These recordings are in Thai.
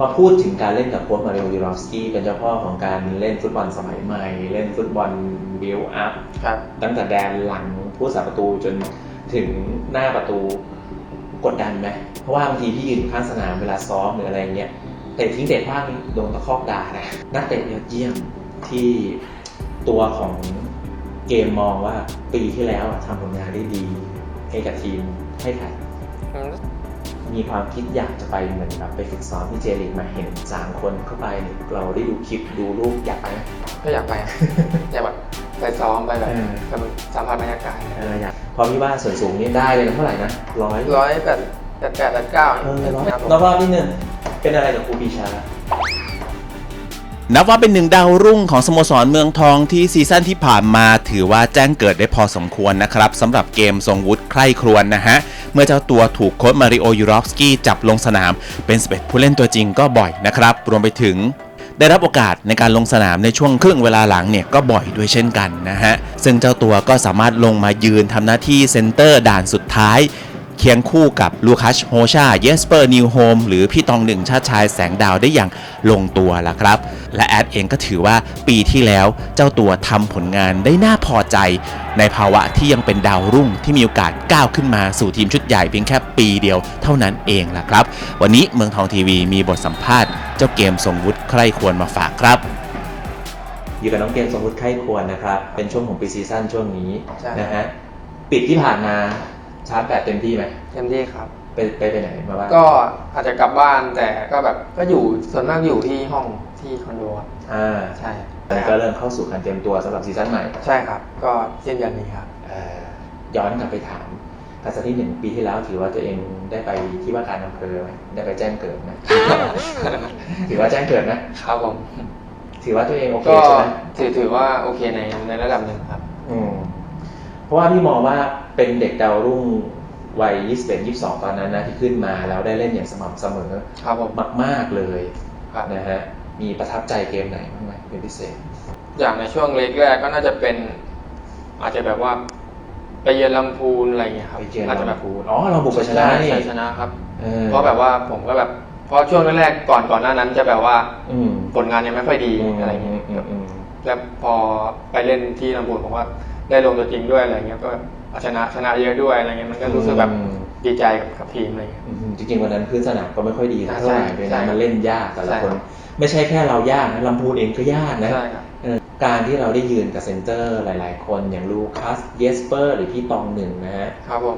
มาพูดถึงการเล่นกับโค้ชมาริโอยูรอฟสกี้เป็นเจ้าพ่อของการเล่นฟุตบอลสมัยใหม่ เล่นฟุตบอลบิลอัพครับตั้งแต่แดนหลังผู้สาประตูจนถึงหน้าประตูกดดันไหมเพราะว่าบางทีพี่ยืนข้างสนามเวลาซ้อมหรืออะไรเงี้ยเตะทิ้งเตะพลาดนี่โดนตะคอกด่านะนักเตะยอดเยี่ยมที่ตัวของเกมมองว่าปีที่แล้วอะทำผลงานได้ดีให้กับทีมให้ใคร มีความคิดอยากจะไปเหมือนแบบไปฝึกซ้อมที่เจลิกมาเห็นสามคนเข้าไปเนี่ยเราได้ดูคลิปดูรูปอยากไปไหม ก็อยากไป อยากแบบไปซ้อมไปแบบเออแบบสัมผัสบรรยากาศเอออยากเพราะพี่ว่าส่วนสูงนี่ได้เลยนะเท่าไหร่นะร้อยร้อยแปดแปดแปดแปดเก้าเออร้อยครับผมรอบๆนิดนึงเป็นอะไรกับครูปีชา นับว่าเป็นหนึ่งดาวรุ่งของสโมสรเมืองทองที่ซีซั่นที่ผ่านมาถือว่าแจ้งเกิดได้พอสมควรนะครับสำหรับเกมทรงวุฒิใคร่ครวญนะฮะ เมื่อเจ้าตัวถูกโค้ชมาริโอยูรอฟสกี้จับลงสนาม เป็นสเปผู้เล่นตัวจริงก็บ่อยนะครับ รวมไปถึงได้รับโอกาสในการลงสนามในช่วงครึ่งเวลาหลังเนี่ยก็บ่อยด้วยเช่นกันนะฮะ ซึ่งเจ้าตัวก็สามารถลงมายืนทำหน้าที่เซนเตอร์ด่านสุดท้าย เคียงคู่กับลูคัสโฮชาเยสเปอร์นิวโฮมหรือพี่ตองหนึ่งชาติชายแสงดาวได้อย่างลงตัวละครับ และแอดเองก็ถือว่าปีที่แล้วเจ้าตัวทำผลงานได้น่าพอใจ ในภาวะที่ยังเป็นดาวรุ่งที่มีโอกาสก้าวขึ้นมาสู่ทีมชุดใหญ่เพียงแค่ปีเดียวเท่านั้นเองล่ะครับ วันนี้เมืองทองทีวีมีบทสัมภาษณ์เจ้าเกมทรงวุฒิใคร่ควรมาฝากครับอยู่กับน้องเกมสมมุติไข้ควรนะครับเป็นช่วงของปีซีซั่นช่วงนี้ใช่นะฮะปิดที่ผ่านมา ชาร์จแบตเต็มที่ไหมเต็มที่ครับ ไปไปไปไหนมาบ้างก็อาจจะกลับบ้านแต่ก็แบบก็อยู่ส่วนมากอยู่ที่ห้องที่คอนโดครับอ่าใช่ตอนนี้ก็เริ่มเข้าสู่การเตรียมตัวสำหรับซีซั่นใหม่ใช่ครับ ก็สิ้นเดือนนี้ครับเอ่อย้อนกลับไปถามทัศนีหนึ่งปีที่แล้วถือว่าตัวเองได้ไปที่ว่าการอำเภอไหมได้ไปแจ้งเกิดไหม ถือว่าแจ้งเกิดไหมครับผมถือว่าตัวเองโอเคก็ใช่ไหมถือถือว่าโอเคในในระดับหนึ่งครับ อืม เพราะว่าพี่มองว่าเป็นเด็กดาวรุ่งวัย21 22 ตอนนั้นนะที่ขึ้นมาแล้วได้เล่นอย่างสม่ำเสมอครับผมมาก ๆ เลยครับนะฮะมีประทับใจเกมไหนบ้างไหมเป็นพิเศษ อย่างในช่วงเล็กแรกก็น่าจะเป็น อาจจะแบบว่า ไปเยือนลำพูนอะไรอย่างเงี้ยครับไปเจออาจจะลำแบบพูนอ๋อเราบุกไปชนะนี่ใช่ชนะครับออเพราะแบบว่าผมก็แบบเพราะช่วงแรกๆก่อนก่อนหน้านั้นจะแบบว่าอืมผลงานยังไม่ค่อยดีอะไรเงี้ยอืมอืมแล้วพอไปเล่นที่ลำพูนผมว่า ได้ลงตัวจริงด้วยอะไรเงี้ยก็เอาชนะชนะเยอะด้วยอะไรเงี้ยมันก็รู้สึกแบบดีใจกับกับทีมอะไรเงี้ยอืมจริงๆวันนั้นพื้นสนามก็ไม่ค่อยดีใช่เท่าไหร่ด้วยใช่นะมันเล่นยากแต่ละใช่คน ไม่ใช่แค่เรายากนะลำพูนเองก็ยากนะใช่ครับเออการที่เราได้ยืนกับเซนเตอร์หลาย ๆ คนอย่างลูคัสเยสเปอร์หรือพี่ตองหนึ่งนะฮะครับผม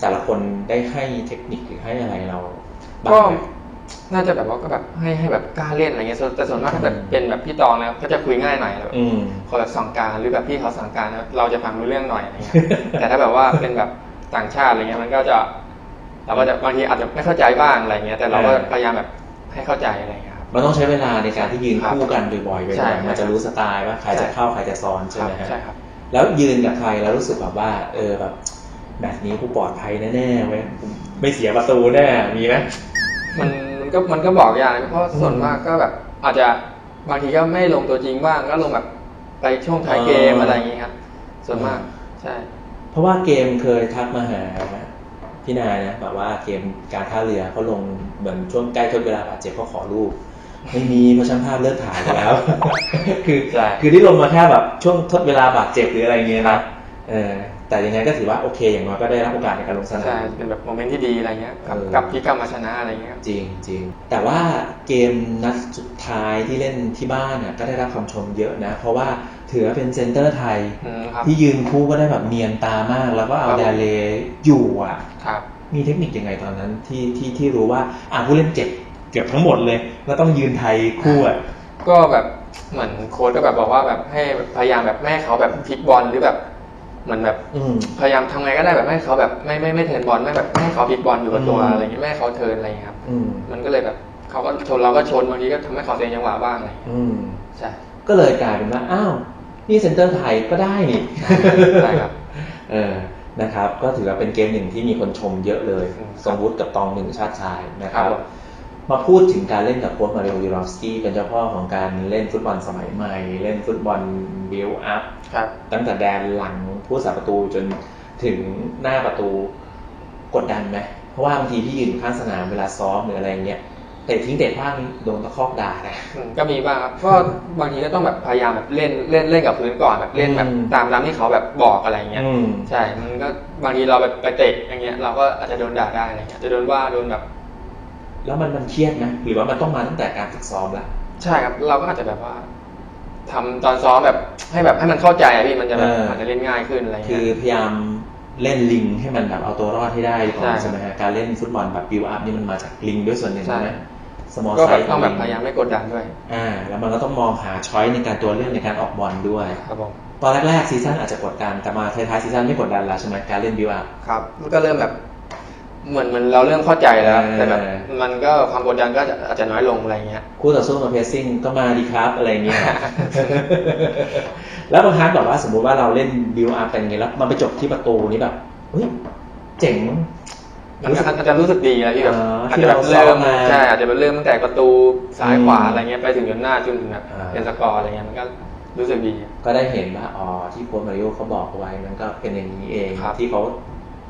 แต่ละคนได้ให้เทคนิคหรือให้อะไรเราบ้าก็งไหม น่าจะแบบว่าก็แบบให้ให้แบบกล้าเล่นอะไรเงี้ยส่วนแต่ส่วนมากถ้าแบบเป็นแบบพี่ตองแล้วก็จะคุยง่ายหน่อยแบบอืมขอแบบสั่งการหรือแบบพี่เขาสั่งการแล้วเราจะฟังรู้เรื่องหน่อยอะไรเงี้ย แต่ถ้าแบบว่าเป็นแบบต่างชาติอะไรเงี้ยมันก็จะเราก็จะบางทีอาจจะไม่เข้าใจบ้างอะไรเงี้ย แต่เราก็เออพยายามแบบให้เข้าใจอะไรเงี้ยครับ มันต้องใช้เวลาในการที่ยืนครับคู่กันบ่อยๆใช่บ่อยๆมันจะรู้สไตล์ว่าใครใช่ จะเข้าใครจะซ้อนใช่ครับไหมฮะ ใช่ครับ แล้วยืนกับใครแล้วรู้สึกแบบว่า เออแบบแมตช์นี้กูปลอดภัยแน่ๆเว้ยกูไม่เสียประตูแน่มีไหม มันมัน ก็มันก็บอกยากนะเพราะส่วนมากก็แบบ อาจจะบางทีก็ไม่ลงตัวจริงบ้างก็ลงแบบไปช่วงท้ายเกมเออออะไรอย่างงี้ครับ ส่วนมากใช่ เพราะว่าเกมเคยทักมาหาพี่นายนะแบบว่าเกมการท่าเรือเขาลงเหมือนช่วงใกล้ทดเวลาบาดเจ็บเขาขอรูปไม่มีเพราะช่างภาพเลิกถ่ายไปแล้ว คือใช่คือที่ลงมาแค่แบบช่วงทดเวลาบาดเจ็บหรืออะไรเงี้ยนะเออ แต่ยังไงก็ถือว่าโอเค อย่างน้อยก็ได้รับโอกาสในการลงสนาใช่มเป็นแบบโมเมนต์ที่ดีอะไรเงี้ยกับเออกับที่กลับมาชนะอะไรเงี้ยจริงจริงแต่ว่าเกมนัดสุดท้ายที่เล่นที่บ้านน่ะก็ได้รับคำชมเยอะนะ เพราะว่าถือว่าเป็นเซนเตอร์ไทยอืมครับที่ยืนคู่ก็ได้แบบเนียนตามาก แล้วก็เอาครับแดเลอยู่อะครับมีเทคนิคยังไงตอนนั้นที่ที่ที่รู้ว่าอะผู้เล่นเจ็บเกือบทั้งหมดเลย แล้วต้องยืนไทยคู่อะก็แบบเหมือนโค้ชก็แบบบอกว่าแบบให้แบบพยายามแบบไม่ให้เขาแบบพลิกบอลหรือแบบ เหมือนแบบอืม พยายามทำไงก็ได้แบบไม่ให้เขาแบบไม่ไม่ไม่เทิร์นบอลไม่แบบไม่ให้เขาพลิกบอลอยู่กับตัวอืม อะไรอย่างเงี้ยไม่ให้เขาเทิร์นอะไรอย่างเงี้ยครับ อืมมันก็เลยแบบเขาก็ชนเราก็ชนบางทีก็ทำให้เขาเสียจังหวะบ้างอะไรอย่างเงี้ยอืม ใช่ ก็เลยกลายเป็นว่า อ้าว นี่เซนเตอร์ไทยก็ได้นี่ ใช่ครับเออ นะครับ ก็ถือว่าเป็นเกมหนึ่งที่มีคนชมเยอะเลย อืมทรงวุฒิกับตองหนึ่งชาติชายนะครับ ครับมาพูดถึงการเล่นกับโค้ชมาริโอยูรอฟสกี้เป็นเจ้าพ่อของการเล่นฟุตบอลสมัยใหม่ เล่นฟุตบอลบิลอัพครับตั้งแต่แดนหลังผู้สาประตูจนถึงหน้าประตูกดดันไหมเพราะว่าบางทีพี่ยืนข้างสนามเวลาซ้อมหรืออะไรเงี้ยเตเตะทิ้งเตะพลาดนี่โดนตะคอกด่านะอืมก็มีบ้างครับก็บางทีก็ต้องแบบพยายามแบบเล่นเล่นเล่นกับพื้นก่อนแบบเล่นแบบอืมตามตามที่เขาแบบบอกอะไรเงี้ยอืมใช่มันก็บางทีเราแบบไปเตะอย่างเงี้ยเราก็อาจจะโดนด่าได้อะไรเงี้ยจะโดนว่าโดนแบบ แล้วมันมันเครียดไหมหรือว่ามันต้องมาตั้งแต่การฝึกซ้อมแล้วใช่ครับเราก็อาจจะแบบว่าทำตอนซ้อมแบบให้แบบให้มันเข้าใจอะพี่มันจะแบบเออออาจจะเล่นง่ายขึ้นอะไรคืเงี้อยพยายามเล่นลิงให้มันแบบเอาตัวรอดให้ได้ก่อนใช่ใช่ไหมฮะการเล่นฟุตบอลแบบบิวอัพนี่มันมาจากลิงด้วยส่วนหนึ่งใช่ใช่ไหมสมอลก็ไซแบบส์ต้องแบบพยายามไม่กดดันด้วย อ่า แล้วมันก็ต้องมองหาช้อยในการตัวเลือกในการออกบอลด้วย ครับผม ตอนแรกๆซีซั่นอาจจะกดดัน แต่มาท้ายๆซีซั่นไม่กดดันแล้วใช่ไหมการเล่นบิวอัพ ครับ มันก็เริ่มแบบ เหมือนมันเราเริ่มเข้าใจแล้ว เออ แต่แบบมันก็ความกดดันก็จะอาจจะน้อยลงอะไรเงี้ย คู่ต่อสู้มาเพสซิ่งก็มาดีครับอะไรเงี้ย แล้วบางครั้งแบบว่าสมมุติว่าเราเล่นบิวอัพกันไงแล้วมันไปจบที่ประตูนี้แบบเฮ้ยเจ๋ง มันก็อาจจะรู้สึกดีนะพี่แบบอ่าอาจจะแบบที่เราซ้อเริ่มมมาใช่อาจจะเป็นเริ่มตั้งแต่ประตูซ้ายขวาอืมอะไรเงี้ยไปถึงจนหน้าจนถึงแบบอ่า เป็นสกอร์อะไรเงี้ยมันก็รู้สึกดี ก็ได้เห็นว่าอ๋อที่โค้ชมาริโอเขาบอกเอาไว้มันก็เป็นอย่างนี้เองครับ ที่เขา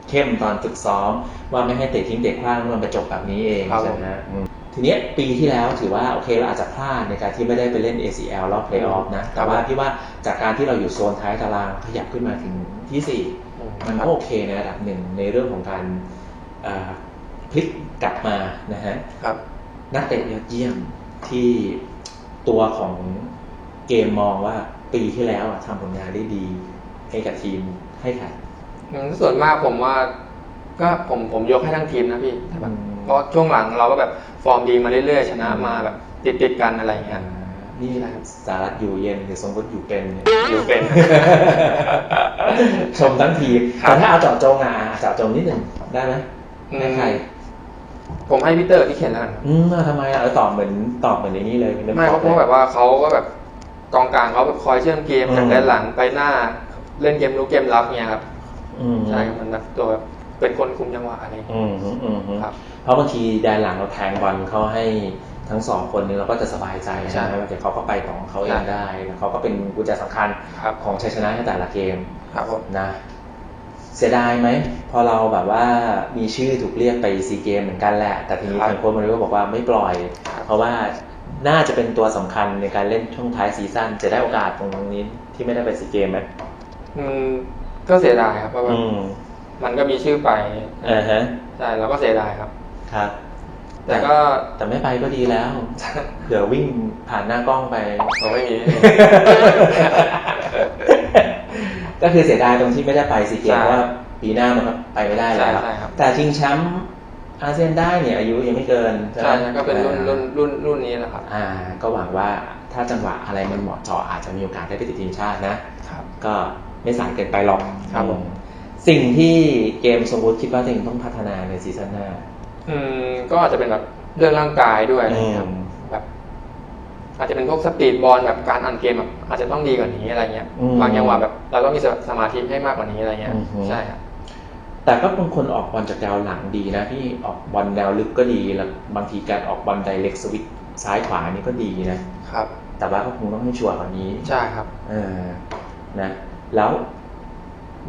เข้มตอนฝึกซ้อม ว่าไม่ให้เตะทิ้งเตะพลาดมันไปจบแบบนี้เองครับ ใช่ไหมฮะอืมทีเนี้ยปีที่แล้วถือว่าโอเคเราอาจจะพลาดในการที่ไม่ได้ไปเล่น ACL รอบเพลย์ออฟนะ แต่ว่าพี่ว่าจากการที่เราอยู่โซนท้ายตารางขยับขึ้นมาถึงที่สี่อืมมันครัก็บโอเคในระดับหนึ่งในเรื่องของการเอ่อพลิกกลับมานะฮะ ครับ นักเตะยอดเยี่ยมที่ตัวของเกมมองว่าปีที่แล้วอะทำผลงานได้ดีให้กับทีมให้ใครอืม ส่วนมากผมว่า ก็ผมผมยกให้ทั้งทีมนะพี่แต่แบบอืมเพราะช่วงหลังเราก็แบบฟอร์มดีมาเรื่อยๆ ชนะมาแบบติดติดๆกันอะไรเงี้ย นี่สารัตอยู่เย็นหรือทรงรถอยู่เป็นเนี่ย อยู่เป็น ชมทั้งทีมครับแต่ถ้าเอาเจาะจงอะเจาะจงนิดหนึ่งได้ไหมให้ใครผมให้พีเตอร์ที่เขียนแล้วกันอืมทำไมอะเออตอบเหมือนตอบเหมือนในนี้เลยไม่เพราะเพราะแบบว่าเขาก็แบบกองกลางเขาแบบคอยเชื่อมเกมจากด้านหลังไปหน้า เล่นเกมรู้เกมรับเนี่ยครับอืม ใช่ครับมันแบบตัวแบบเป็นคนคุมจังหวะอะไรอย่างเงี้ยอืมอืมอืมอืมครับเพราะบางทีแดนหลังเราแทงบอลเขาให้ทั้งสองคนนี้เราก็จะสบายใจใช่นะว่าเดี๋ยวเขาก็ไปของเขาเองใช่ได้แล้วเขาก็เป็นกุญแจสำคัญครับของชัยชนะในแต่ละเกมครับผมนะเสียดายไหมพอเราแบบว่ามีชื่อถูกเรียกไปซีเกมเหมือนกันแหละ แต่ทีนี้ทางโค้ชมาริโอบอกว่าไม่ปล่อย เพราะว่าน่าจะเป็นตัวสำคัญในการเล่นช่วงท้ายซีซั่นจะได้โอกาสตรงนี้ที่ไม่ได้ไปซีเกมไหมมัน ก็เสียดายครับเพราะว่าอืมมันก็มีชื่อไปอ่าฮะใช่เราก็เสียดายครับ ครับ แต่ก็ แต่ไม่ไปก็ดีแล้ว เดี๋ยววิ่งผ่านหน้ากล้องไป ผมไม่มีก็คือเสียดายตรงที่ไม่ได้ไปซีเกมใช่เพราะว่าปีหน้ามันก็ไปไม่ได้แล้วใช่ใช่ครับ แต่ชิงแชมป์อาเซียนได้เนี่ยอายุยังไม่เกินใช่ไหมใช่ใช่ก็เป็นรุ่นรุ่นรุ่นรุ่นนี้แหละครับ อ่า ก็หวังว่าถ้าจังหวะอะไรมันเหมาะเจาะอาจจะมีโอกาสได้ไปติดทีมชาตินะ ครับ ก็ ไม่สายเกินไปหรอกครับผมสิ่งที่เกมสมบูรณ์คิดว่าตัวเองต้องพัฒนาในซีซั่นหน้าอืมก็อาจจะเป็นแบบเรื่องร่างกายด้วยอะไรอย่างเงี้ยครับอืมแบบอาจจะเป็นพวกสปีดบอลแบบการอ่านเกมแบบอาจจะต้องดีกว่านี้อะไรเงี้ยอืมบางจังหวะแบบเราต้องมีสมาธิให้มากกว่านี้อะไรเงี้ยอือฮึใช่ครับแต่ก็บางคนออกบอลจากแนวหลังดีนะพี่ออกบอลแนวลึกก็ดีแล้วบางทีการออกบอลไดเรกสวิตซ้ายขวานี่ก็ดีนะครับ แต่ว่าก็คงต้องให้ชัวร์กว่านี้ใช่ครับเออนะ แล้ว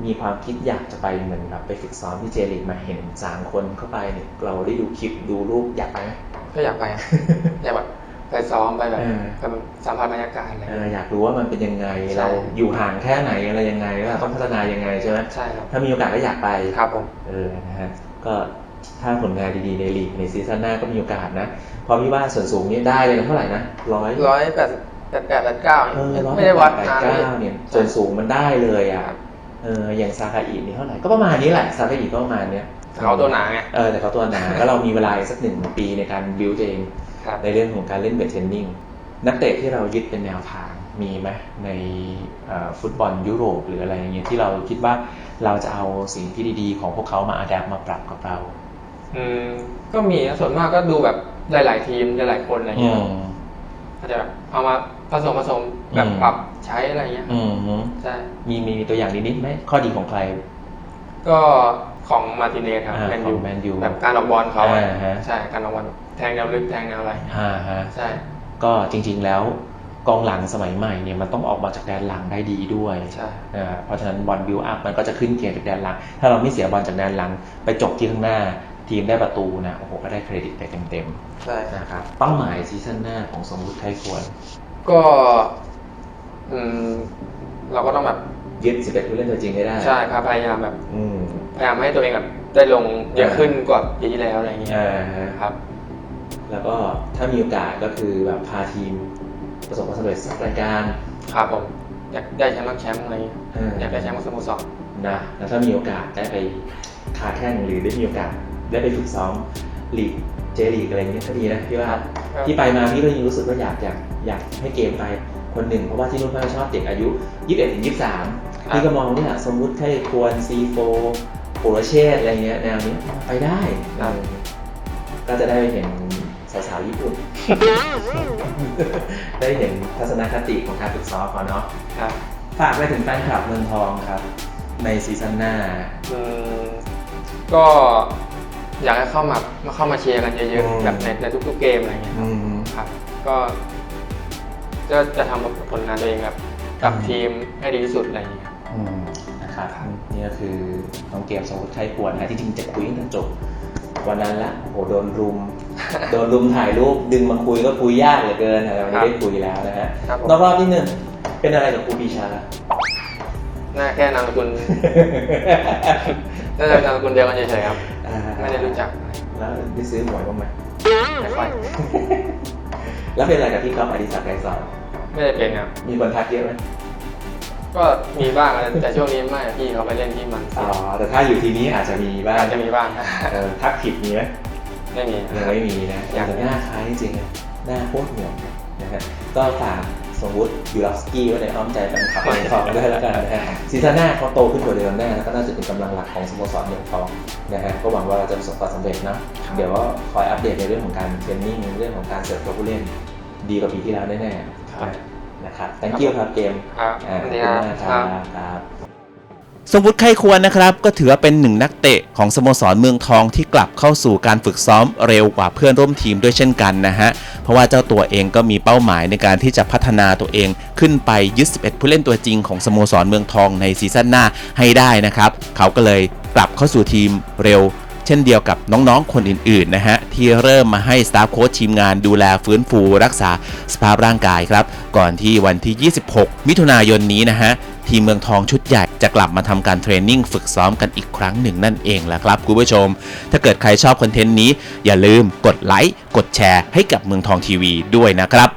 มีความคิดอยากจะไปเหมือนแบบไปฝึกซ้อมที่เจลีกมาเห็นสามคนเข้าไปเนี่ยเราได้ดูคลิปดูรูปอยากไปไหมก็อยากไปอยากแบบไปซ้อมไปแบบเออไปแบบสัมผัสบรรยากาศอะไรเอเงี้อยอยากรู้ว่ามันเป็นยังไงใช่เราอยู่ห่างแค่ไหนอะไรยังไงแล้วเราต้องพัฒนายังไงใช่ไหมใช่ครับถ้ามีโอกาสก็อยากไปครับผมเออนะฮะก็ถ้าผลงานดีๆในลีกในซีซั่นหน้าก็มีโอกาสนะเพราะพี่ว่าส่วนสูงนี่ได้เลยนะเท่าไหร่นะร้อยร้อยแปด แปดแปดแปดเก้าเออร้อยไม่ได้วัดแปดนานเก้าเลยเนี่ยส่วนสูงมันได้เลยอะเอออย่างซาคาอินี่เท่าไหร่ก็ประมาณนี้แหละซาคาอิก็ประมาณเนี้ยเขาตัวหนาไง เออแต่เขาตัวหนาแล้วเรามีเวลาอีกสักหนึ่งปีในการบิวตัวเองครับ ในเรื่องของการเล่นเวทเทรนนิ่งนักเตะที่เรายึดเป็นแนวทางมีไหมในเอ่อฟุตบอลยุโรปหรืออะไรอย่างเงี้ยที่เราคิดว่าเราจะเอาสิ่งที่ดีๆ ของพวกเขามาอัดแอปมาปรับกับเราอืมก็มีนะส่วนมากก็ดูแบบหลาย ๆ ทีมหลายๆคนอะไรอืเงี้ยมอาจจะแบบเอามา ผสมผสมแบบอืมปรับใช้อะไรเงี้ยอืมฮึใช่มีมีตัวอย่างนิดๆไหมข้อดีของใคร ก็ของมาร์ติเนสครับอ่าแมนขยูอง Man U แบบการออกบอลเขาอะอ่าฮะ ใช่การออกบอลแทงแนวลึกแทงแนวอะไรอ่าฮะใช่ ก็จริงๆแล้วกองหลังสมัยใหม่เนี่ยมันต้องออกมาจากแดนหลังได้ดีด้วยใช่ อ่าเพราะฉะนั้นบอลบิวอัพมันก็จะขึ้นเกมจากแดนหลัง ถ้าเราไม่เสียบอลจากแดนหลัง ไปจบที่ข้างหน้าทีมได้ประตูนะโอ้โหก็ได้เครดิตไปเต็มใช่ๆนะครับเป้าหมายซีซั่นหน้าของสมมุติไทยควร ก็อืมเราก็ต้องแบบยึด11ผู้เล่นตัวจริงให้ได้ใช่ครับพยายามแบบอืมพยายามให้ตัวเองแบบได้ลงเยอะขึ้นกว่าปีที่แล้วอะไรอย่างเงี้ยอ่าฮะครับ แล้วก็ถ้ามีโอกาสก็คือแบบพาทีมประสบความสำเร็จสักรายการครับผมอยากได้แชมป์บ้างแชมป์อะไรอย่างเงี้ยเอออยากได้แชมป์ของสโมสรนะแล้วถ้ามีโอกาสได้ไปค้าแข่งหรือได้มีโอกาสได้ไปฝึกซ้อมลีกเจลีกอะไรเงี้ยก็ดีนะพี่ว่าครับ ที่ไปมาพี่ก็ยังรู้สึกว่าอยากอยากอยากให้เกมไปคนหนึ่งเพราะว่าที่นู่นเขาชอบเด็กอายุ 21ถึง23พี่ก็มองว่าเนี่ยสมมุติให้ควรซีโฟโปรเชตอะไรเงี้ยแนวนี้ไปได้ครับก็จะได้เห็นสาวๆญี่ปุ่น ได้เห็นทัศนคติของการฝึกซ้อมเขาเนาะครับฝากไปถึงแฟนคลับเมืองทองครับ ในซีซั่นหน้าอืมก็ อยากให้เข้ามามาเข้ามาเชียร์กันเยอะอืม ๆแบบในในทุกๆเกมอะไรอย่างเงี้ยอืม ครับ ก็จะจะทำผลงานตัวเองแบบกับอืม ทีมให้ดีที่สุดอะไรอย่างเงี้ยอืมนะครับ นี่ก็คือน้องเกมสมมติไทยควรนะที่จริงจะคุยตั้งแต่จบวันนั้นละโอ้โหโดนรุม โดนรุมถ่ายรูปดึงมาคุยก็คุยยากเหลือเกินแต่วันนี้ได้คุยแล้วนะฮะครับผม นอกรอบที่หนึ่งเป็นอะไรกับครูปีชาหน้าแค่นามสกุล น่าจะนามสกุลเดียวกันเฉยๆครับ อ่าไม่ได้รู้จักแล้วได้ซื้อหวยบ้างไหมไม่ค่อย แล้วเป็นอะไรกับพี่ก๊อฟอดิศักดิ์ไกรสอนไม่ได้เป็นครับมีคนทักเยอะไหมก็มีบ้างนะแต่ช่วงนี้ไม่พี่เขาไปเล่นที่มันอ๋อแต่ถ้าอยู่ทีนี้อาจจะมีบ้างอาจจะมีบ้างเออทักผิดมีไหมไม่มียังไม่มีนะยังแต่หน้าคล้ายจริงๆนะหน้าโคตรเหมือนนะฮะก็ฝาก สมมุติยูรอฟสกี้ไว้ในอ้อมใจแฟนคลับเมืองทองด้วยแล้วกันนะฮะซีซั่นหน้าเขาโตขึ้นกว่าเดิมแน่แล้วก็น่าจะเป็นกำลังหลักของสโมสรเมืองทองนะฮะก็หวังว่าเราจะประสบความสำเร็จนะเดี๋ยวก็คอยอัปเดตในเรื่องของการเทรนนิ่งเรื่องของการเสิร์ฟตัวผู้เล่นดีกว่าปีที่แล้วแน่ๆครับนะครับ thank you ครับเกมครับอ่าสขอบวัสคุดีณครับมากคครัรับบครับ สมวุติไข้ควรนะครับ ก็ถือว่าเป็นหนึ่งนักเตะของสโมสรเมืองทองที่กลับเข้าสู่การฝึกซ้อมเร็วกว่าเพื่อนร่วมทีมด้วยเช่นกันนะฮะ เพราะว่าเจ้าตัวเองก็มีเป้าหมายในการที่จะพัฒนาตัวเองขึ้นไปยึด11ผู้เล่นตัวจริงของสโมสรเมืองทองในซีซั่นหน้าให้ได้นะครับ เขาก็เลยกลับเข้าสู่ทีมเร็วเช่นเดียวกับน้องๆ คนอื่น ๆ นะฮะ ที่เริ่มมาให้สตาฟโค้ชทีมงานดูแลฟื้นฟูรักษาสภาพร่างกายครับ ก่อนที่วันที่ 26 มิถุนายนนี้นะฮะ ทีมเมืองทองชุดใหญ่จะกลับมาทำการเทรนนิ่งฝึกซ้อมกันอีกครั้งหนึ่งนั่นเองแหละครับคุณผู้ชม ถ้าเกิดใครชอบคอนเทนต์นี้ อย่าลืมกดไลค์กดแชร์ให้กับเมืองทองทีวีด้วยนะครับ